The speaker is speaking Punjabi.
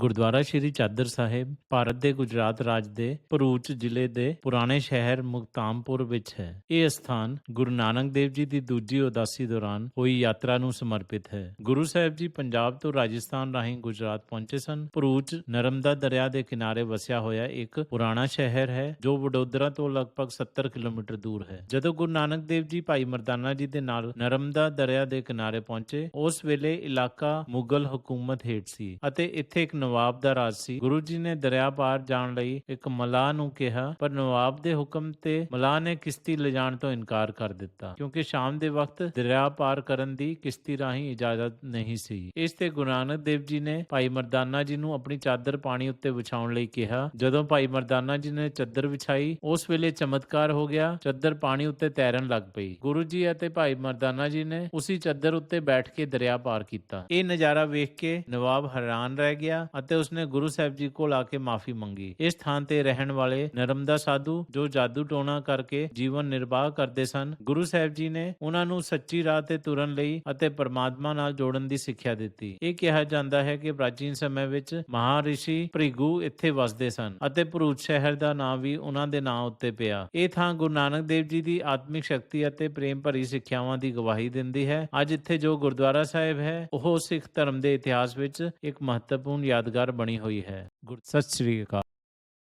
ਗੁਰਦੁਆਰਾ ਸ਼੍ਰੀ ਚਾਦਰ ਸਾਹਿਬ, ਭਾਰਤ ਦੇ ਗੁਜਰਾਤ ਰਾਜ ਦੇ ਭਰੂਚ ਜ਼ਿਲ੍ਹੇ ਦੇ ਪੁਰਾਣੇ ਸ਼ਹਿਰ ਮੁਕਤਾਮਪੁਰ ਵਿੱਚ ਹੈ। ਇਹ ਸਥਾਨ ਗੁਰੂ ਨਾਨਕ ਦੇਵ ਜੀ ਦੀ ਦੂਜੀ ਉਦਾਸੀ ਦੌਰਾਨ ਹੋਈ ਯਾਤਰਾ ਨੂੰ ਸਮਰਪਿਤ ਹੈ। ਗੁਰੂ ਸਾਹਿਬ ਜੀ ਪੰਜਾਬ ਤੋਂ ਰਾਜਸਥਾਨ ਰਾਹੀਂ ਗੁਜਰਾਤ ਪਹੁੰਚੇ ਸਨ। ਭਰੂਚ ਨਰਮਦਾ ਦਰਿਆ ਦੇ ਕਿਨਾਰੇ ਵਸਿਆ ਹੋਇਆ ਇੱਕ ਪੁਰਾਣਾ ਸ਼ਹਿਰ ਹੈ, ਜੋ ਵਡੋਦਰਾ ਤੋਂ ਲਗਭਗ 70 ਕਿਲੋਮੀਟਰ ਦੂਰ ਹੈ। ਜਦੋਂ ਗੁਰੂ ਨਾਨਕ ਦੇਵ ਜੀ ਭਾਈ ਮਰਦਾਨਾ ਜੀ ਦੇ ਨਾਲ ਨਰਮਦਾ ਦਰਿਆ ਦੇ ਕਿਨਾਰੇ ਪਹੁੰਚੇ, ਉਸ ਵੇਲੇ ਇਲਾਕਾ ਮੁਗਲ ਹਕੂਮਤ ਹੇਠ ਸੀ ਅਤੇ ਇੱਥੇ ਇੱਕ ਨਵਾਬ ਦਾ ਰਾਜ ਸੀ। ਗੁਰੂ ਜੀ ਨੇ ਦਰਿਆ ਪਾਰ ਜਾਣ ਲਈ ਇੱਕ ਮਲਾਹ ਨੂੰ ਕਿਹਾ, ਪਰ ਨਵਾਬ ਦੇ ਹੁਕਮ ਤੇ ਮਲਾਹ ਨੇ ਕਿਸ਼ਤੀ ਲਿਜਾਣ ਤੋਂ ਇਨਕਾਰ ਕਰ ਦਿੱਤਾ, ਕਿਉਂਕਿ ਸ਼ਾਮ ਦੇ ਵਕਤ ਦਰਿਆ ਪਾਰ ਕਰਨ ਦੀ ਕਿਸ਼ਤੀ ਰਾਹੀਂ ਇਜਾਜ਼ਤ ਨਹੀਂ ਸੀ। ਇਸ ਤੇ ਗੁਰੂ ਨਾਨਕ ਦੇਵ ਜੀ ਨੇ ਭਾਈ ਮਰਦਾਨਾ ਜੀ ਨੂੰ ਆਪਣੀ ਚਾਦਰ ਪਾਣੀ ਉੱਤੇ ਵਿਛਾਉਣ ਲਈ ਕਿਹਾ। ਜਦੋਂ ਭਾਈ ਮਰਦਾਨਾ ਜੀ ਨੇ ਚਾਦਰ ਵਿਛਾਈ, ਉਸ ਵੇਲੇ ਚਮਤਕਾਰ ਹੋ ਗਿਆ, ਚਾਦਰ ਪਾਣੀ ਉੱਤੇ ਤੈਰਨ ਲੱਗ ਪਈ। ਗੁਰੂ ਜੀ ਅਤੇ ਭਾਈ ਮਰਦਾਨਾ ਜੀ ਨੇ ਉਸੇ ਚਾਦਰ ਉੱਤੇ ਬੈਠ ਕੇ ਦਰਿਆ ਪਾਰ ਕੀਤਾ। ਇਹ ਨਜ਼ਾਰਾ ਵੇਖ ਕੇ ਨਵਾਬ ਹੈਰਾਨ ਰਹਿ ਗਿਆ ਅਤੇ ਉਸਨੇ ਗੁਰੂ ਸਾਹਿਬ ਜੀ ਕੋਲ ਆ ਕੇ ਮਾਫੀ ਮੰਗੀ। ਇਸ ਥਾਂ ਤੇ ਰਹਿਣ ਵਾਲੇ ਨਰਮਦਾ ਸਾਧੂ, ਜੋ ਜਾਦੂ ਟੋਣਾ ਕਰਕੇ ਜੀਵਨ ਨਿਰਵਾਹ ਕਰਦੇ ਸਨ, ਗੁਰੂ ਸਾਹਿਬ ਜੀ ਨੇ ਉਹਨਾਂ ਨੂੰ ਸੱਚੀ ਰਾਹ ਤੇ ਤੁਰਨ ਲਈ ਅਤੇ ਪਰਮਾਤਮਾ ਨਾਲ ਜੋੜਨ ਦੀ ਸਿੱਖਿਆ ਦਿੱਤੀ। ਇਹ ਕਿਹਾ ਜਾਂਦਾ ਹੈ ਕਿ ਪ੍ਰਾਚੀਨ ਸਮੇਂ ਵਿੱਚ ਮਹਾਰਿਸ਼ੀ ਭ੍ਰਿਗੂ ਇੱਥੇ ਵਸਦੇ ਸਨ ਅਤੇ ਭਰੂਚ ਸ਼ਹਿਰ ਦਾ ਨਾਮ ਵੀ ਉਹਨਾਂ ਦੇ ਨਾਂ ਉੱਤੇ ਪਿਆ। ਇਹ ਥਾਂ ਗੁਰੂ ਨਾਨਕ ਦੇਵ ਜੀ ਦੀ ਆਤਮਿਕ ਸ਼ਕਤੀ ਅਤੇ ਪ੍ਰੇਮ ਭਰੀ ਸਿੱਖਿਆਵਾਂ ਦੀ ਗਵਾਹੀ ਦਿੰਦੀ ਹੈ। ਅੱਜ ਇੱਥੇ ਜੋ ਗੁਰਦੁਆਰਾ ਸਾਹਿਬ ਹੈ, ਉਹ ਸਿੱਖ ਧਰਮ ਦੇ ਇਤਿਹਾਸ ਵਿੱਚ ਇੱਕ ਮਹੱਤਵਪੂਰਨ ਯਾਦਗਾਰ ਬਣੀ ਹੋਈ ਹੈ। ਗੁਰ- ਸਤਿ ਸ੍ਰੀ ਅਕਾਲ।